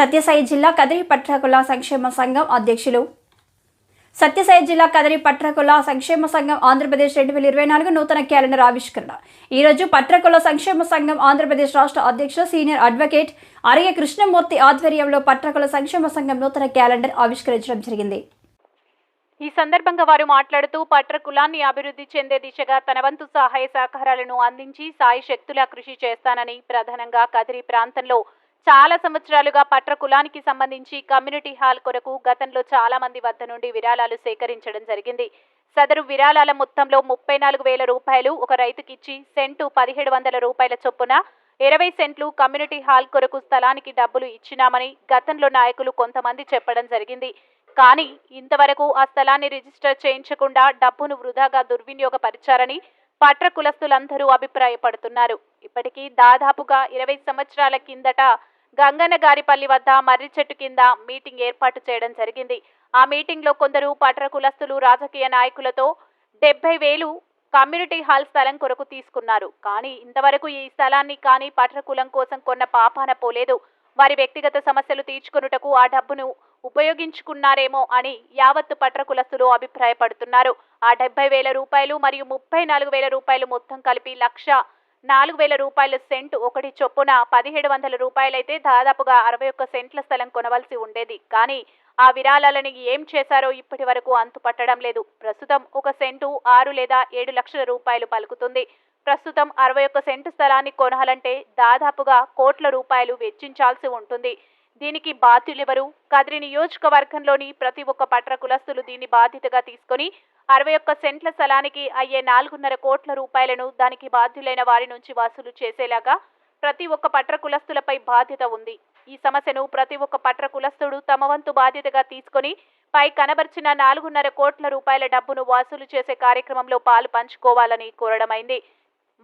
సత్యసాయి జిల్లా కదిరి పట్రకుల సంక్షేమ సంఘం అధ్యక్షులు. సత్యసాయి జిల్లా కదిరి పట్రకుల సంక్షేమ సంఘం ఆంధ్రప్రదేశ్ రెండు వేల ఇరవై నాలుగు నూతన క్యాలెండర్ ఆవిష్కరణ. ఈ రోజు పట్రకుల సంక్షేమ సంఘం ఆంధ్రప్రదేశ్ రాష్ట్ర అధ్యక్షుడు సీనియర్ అడ్వకేట్ అరయ కృష్ణమూర్తి ఆధ్వర్యంలో పట్రకుల సంక్షేమ సంఘం నూతన క్యాలెండర్ ఆవిష్కరించడం జరిగింది. ఈ సందర్భంగా వారు మాట్లాడుతూ పట్ర కులాన్ని అభివృద్ధి చెందే దిశగా తన వంతు సహాయ సహకారాలను అందించి సాయి శక్తులా కృషి చేస్తానని ప్రధానంగా కదిరి ప్రాంతంలో చాలా సంవత్సరాలుగా పట్ర కులానికి సంబంధించి కమ్యూనిటీ హాల్ కొరకు గతంలో చాలా మంది వద్ద నుండి విరాళాలు సేకరించడం జరిగింది. సదరు విరాళాల మొత్తంలో ముప్పై నాలుగు వేల రూపాయలు ఒక రైతుకిచ్చి సెంటు పదిహేడు వందల రూపాయల చొప్పున ఇరవై సెంట్లు కమ్యూనిటీ హాల్ కొరకు స్థలానికి డబ్బులు ఇచ్చినామని గతంలో నాయకులు కొంతమంది చెప్పడం జరిగింది. కానీ ఇంతవరకు ఆ స్థలాన్ని రిజిస్టర్ చేయించకుండా డబ్బును వృధాగా దుర్వినియోగపరిచారని పట్ర కులస్తులందరూ అభిప్రాయపడుతున్నారు. ఇప్పటికీ దాదాపుగా ఇరవై సంవత్సరాల కిందట గంగన్న గారిపల్లి వద్ద మర్రి చెట్టు కింద మీటింగ్ ఏర్పాటు చేయడం జరిగింది. ఆ మీటింగ్లో కొందరు పట్ర కులస్తులు రాజకీయ నాయకులతో డెబ్బై వేలు కమ్యూనిటీ హాల్ స్థలం కొరకు తీసుకున్నారు. కానీ ఇంతవరకు ఈ స్థలాన్ని కానీ పట్ర కులం కోసం కొన్న పాపాన పోలేదు. వారి వ్యక్తిగత సమస్యలు తీర్చుకొనుటకు ఆ డబ్బును ఉపయోగించుకున్నారేమో అని యావత్తు పట్ర కులస్తులు అభిప్రాయపడుతున్నారు. ఆ డెబ్బై వేల రూపాయలు మరియు ముప్పై నాలుగు వేల రూపాయలు మొత్తం కలిపి లక్ష నాలుగు వేల రూపాయల సెంట్ ఒకటి చొప్పున పదిహేడు వందల రూపాయలైతే దాదాపుగా అరవై ఒక్క సెంట్ల స్థలం కొనవలసి ఉండేది. కానీ ఆ విరాళాలని ఏం చేశారో ఇప్పటి వరకు అంతుపట్టడం లేదు. ప్రస్తుతం ఒక సెంటు ఆరు లేదా ఏడు లక్షల రూపాయలు పలుకుతుంది. ప్రస్తుతం అరవై ఒక్క సెంటు స్థలాన్ని కొనాలంటే దాదాపుగా కోట్ల రూపాయలు వెచ్చించాల్సి ఉంటుంది. దీనికి బాధ్యులెవరు? కదిరి నియోజకవర్గంలోని ప్రతి ఒక్క పట్ర కులస్తులు దీన్ని బాధ్యతగా తీసుకొని అరవై ఒక్క సెంట్ల స్థలానికి అయ్యే నాలుగున్నర కోట్ల రూపాయలను దానికి బాధ్యులైన వారి నుంచి వసూలు చేసేలాగా ప్రతి ఒక్క పట్ర కులస్తులపై బాధ్యత ఉంది. ఈ సమస్యను ప్రతి ఒక్క పట్ర కులస్తుడు తమ వంతు బాధ్యతగా తీసుకొని పై కనబర్చిన నాలుగున్నర కోట్ల రూపాయల డబ్బును వసూలు చేసే కార్యక్రమంలో పాలు పంచుకోవాలని కోరడమైంది.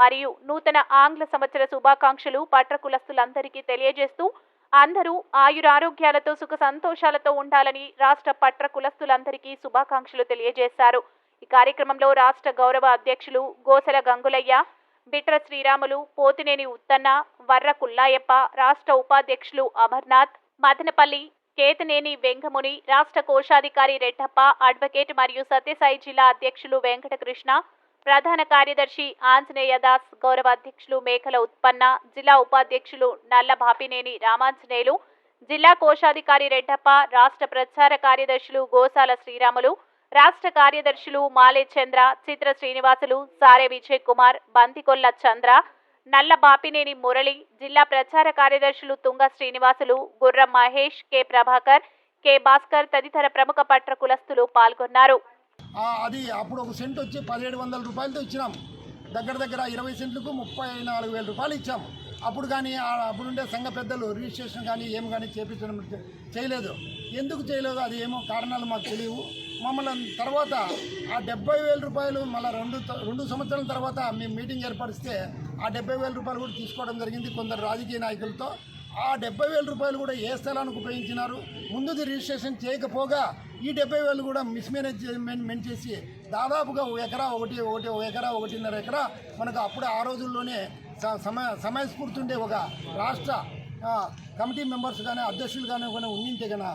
మరియు నూతన ఆంగ్ల సంవత్సర శుభాకాంక్షలు పట్ర కులస్తులందరికీ తెలియజేస్తూ అందరూ ఆయురారోగ్యాలతో సుఖ సంతోషాలతో ఉండాలని రాష్ట్ర పట్ర కులస్తులందరికీ శుభాకాంక్షలు తెలియజేశారు. ఈ కార్యక్రమంలో రాష్ట్ర గౌరవ అధ్యక్షులు గోసల గంగులయ్య బిట్ర శ్రీరాములు పోతినేని ఉత్తన్న వర్ర కుల్లాయప్ప రాష్ట్ర ఉపాధ్యక్షులు అమర్నాథ్ మదనపల్లి కేతనేని వెంకముని రాష్ట్ర కోశాధికారి రెడ్డప్ప అడ్వకేట్ మరియు సత్యసాయి జిల్లా అధ్యక్షులు వెంకటకృష్ణ ప్రధాన కార్యదర్శి ఆంజనేయ దాస్ గౌరవ అధ్యక్షులు మేకల ఉత్పన్న జిల్లా ఉపాధ్యక్షులు నల్ల బాపినేని రామాంజనేయులు జిల్లా కోశాధికారి రెడ్డప్ప రాష్ట్ర ప్రచార కార్యదర్శులు గోసాల శ్రీరాములు రాష్ట్ర కార్యదర్శులు మాలే చంద్ర చిత్ర శ్రీనివాసులు సారే విజయ్ కుమార్ బంతికొల్ల చంద్ర నల్ల బాపినేని మురళి జిల్లా ప్రచార కార్యదర్శులు తుంగ శ్రీనివాసులు గుర్రం మహేష్ కె ప్రభాకర్ కె భాస్కర్ తదితర ప్రముఖ పట్ర కులస్తులు పాల్గొన్నారు. అది అప్పుడు ఒక సెంట్ వచ్చి పదిహేడు వందల రూపాయలతో ఇచ్చినాం. దగ్గర దగ్గర ఇరవై సెంట్లకు ముప్పై నాలుగు వేల రూపాయలు ఇచ్చాం. అప్పుడు కానీ అప్పుడుండే సంఘ పెద్దలు రిజిస్ట్రేషన్ కానీ ఏం కానీ చేపించడం చేయలేదు. ఎందుకు చేయలేదు అది ఏమో కారణాలు మాకు తెలియవు. మమ్మల్ని తర్వాత ఆ డెబ్బై వేల రూపాయలు మళ్ళీ రెండు రెండు సంవత్సరాల తర్వాత మేము మీటింగ్ ఏర్పరిస్తే ఆ డెబ్బై వేల రూపాయలు కూడా తీసుకోవడం జరిగింది కొందరు రాజకీయ నాయకులతో. ఆ డెబ్బై వేల రూపాయలు కూడా ఏ స్థలానికి ఉపయోగించినారు? ముందుది రిజిస్ట్రేషన్ చేయకపోగా ఈ డెబ్బై వేలు కూడా మిస్మేనేజ్మెంట్ చేసి దాదాపుగా ఒక ఎకరా ఒకటి ఒకటి ఒక ఎకరా ఒకటిన్నర ఎకరా మనకు అప్పుడు ఆ రోజుల్లోనే స- సమయ సమయస్ఫూర్తి ఉండే ఒక రాష్ట్ర కమిటీ మెంబర్స్ కానీ అధ్యక్షులు కానీ కానీ ఉండింటే కన్నా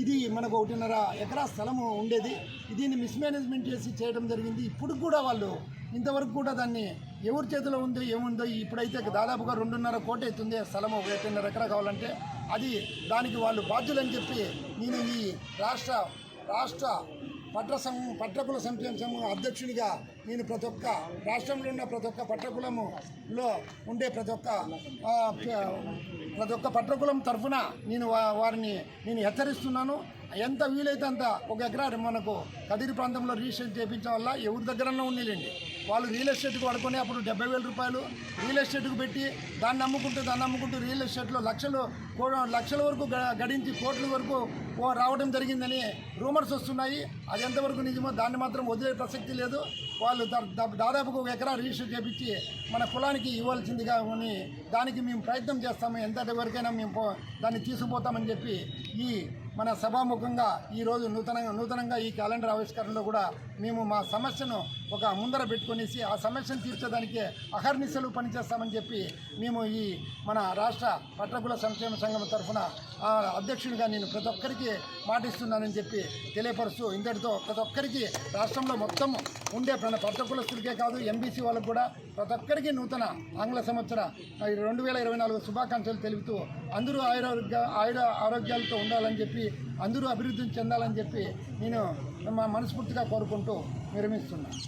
ఇది మనకు ఒకటిన్నర ఎకరా స్థలము ఉండేది. దీన్ని మిస్మేనేజ్మెంట్ చేసి చేయడం జరిగింది. ఇప్పుడు కూడా వాళ్ళు ఇంతవరకు కూడా దాన్ని ఎవరి చేతిలో ఉందో ఏముందో ఇప్పుడైతే దాదాపుగా రెండున్నర కోటి అవుతుంది. స్థలం ఒకటిన్నర ఎకరా కావాలంటే అది దానికి వాళ్ళు బాధ్యులని చెప్పి నేను ఈ రాష్ట్ర రాష్ట్ర పట్ర సంఘం పట్టకుల సంక్షేమ సంఘం అధ్యక్షుడిగా నేను ప్రతి ఒక్క రాష్ట్రంలో ఉన్న ప్రతి ఒక్క పట్టకులములో ఉండే ప్రతి ఒక్క ప్రతి ఒక్క పట్టకులం తరఫున నేను వా- వారిని నేను హెచ్చరిస్తున్నాను. ఎంత వీలైతే అంత ఒక ఎకరా మనకు కదిరి ప్రాంతంలో రిజిస్ట్రేషన్ చేయించడం వల్ల ఎవరి దగ్గరన్నా ఉండేలేండి. వాళ్ళు రియల్ ఎస్టేట్కి వాడుకొని అప్పుడు డెబ్బై వేల రూపాయలు రియల్ ఎస్టేట్కి పెట్టి దాన్ని అమ్ముకుంటూ దాన్ని అమ్ముకుంటూ రియల్ ఎస్టేట్లో లక్షలు కో- లక్షల వరకు గ- గడించి కోట్ల వరకు రావడం జరిగిందని రూమర్స్ వస్తున్నాయి. అది ఎంతవరకు నిజమో దాన్ని మాత్రం వదిలే ప్రసక్తి లేదు. వాళ్ళు దా- దా- దాదాపుగా ఒక ఎకరా రిజిస్టర్ చేపించి మన కులానికి ఇవ్వాల్సిందిగా అని దానికి మేము ప్రయత్నం చేస్తాము. ఎంత వరకైనా మేము పో- దాన్ని తీసుకుపోతామని చెప్పి ఈ మన సభాముఖంగా ఈరోజు నూతనంగా నూతనంగా ఈ క్యాలెండర్ ఆవిష్కరణలో కూడా మేము మా సమస్యను ఒక ముందర పెట్టుకునేసి ఆ సమస్యను తీర్చడానికి అహర్నిశలు పనిచేస్తామని చెప్పి మేము ఈ మన రాష్ట్ర పట్టకుల సంక్షేమ సంఘం తరఫున ఆ అధ్యక్షుడిగా నేను ప్రతి ఒక్కరికి మాటిస్తున్నానని చెప్పి తెలియపరుస్తూ ఇంతటితో ప్రతి ఒక్కరికి రాష్ట్రంలో మొత్తం ఉండే మన పట్టకులస్తులకే కాదు ఎంబీసీ వాళ్ళకు కూడా ప్రతి ఒక్కరికి నూతన ఆంగ్ల సంవత్సర రెండు వేల ఇరవై నాలుగు శుభాకాంక్షలు తెలుపుతూ అందరూ ఆయుర ఆయుర ఆరోగ్యాలతో ఉండాలని చెప్పి అందరూ అభివృద్ధి చెందాలని చెప్పి నేను మా మనస్ఫూర్తిగా కోరుకుంటూ విరమిస్తున్నాను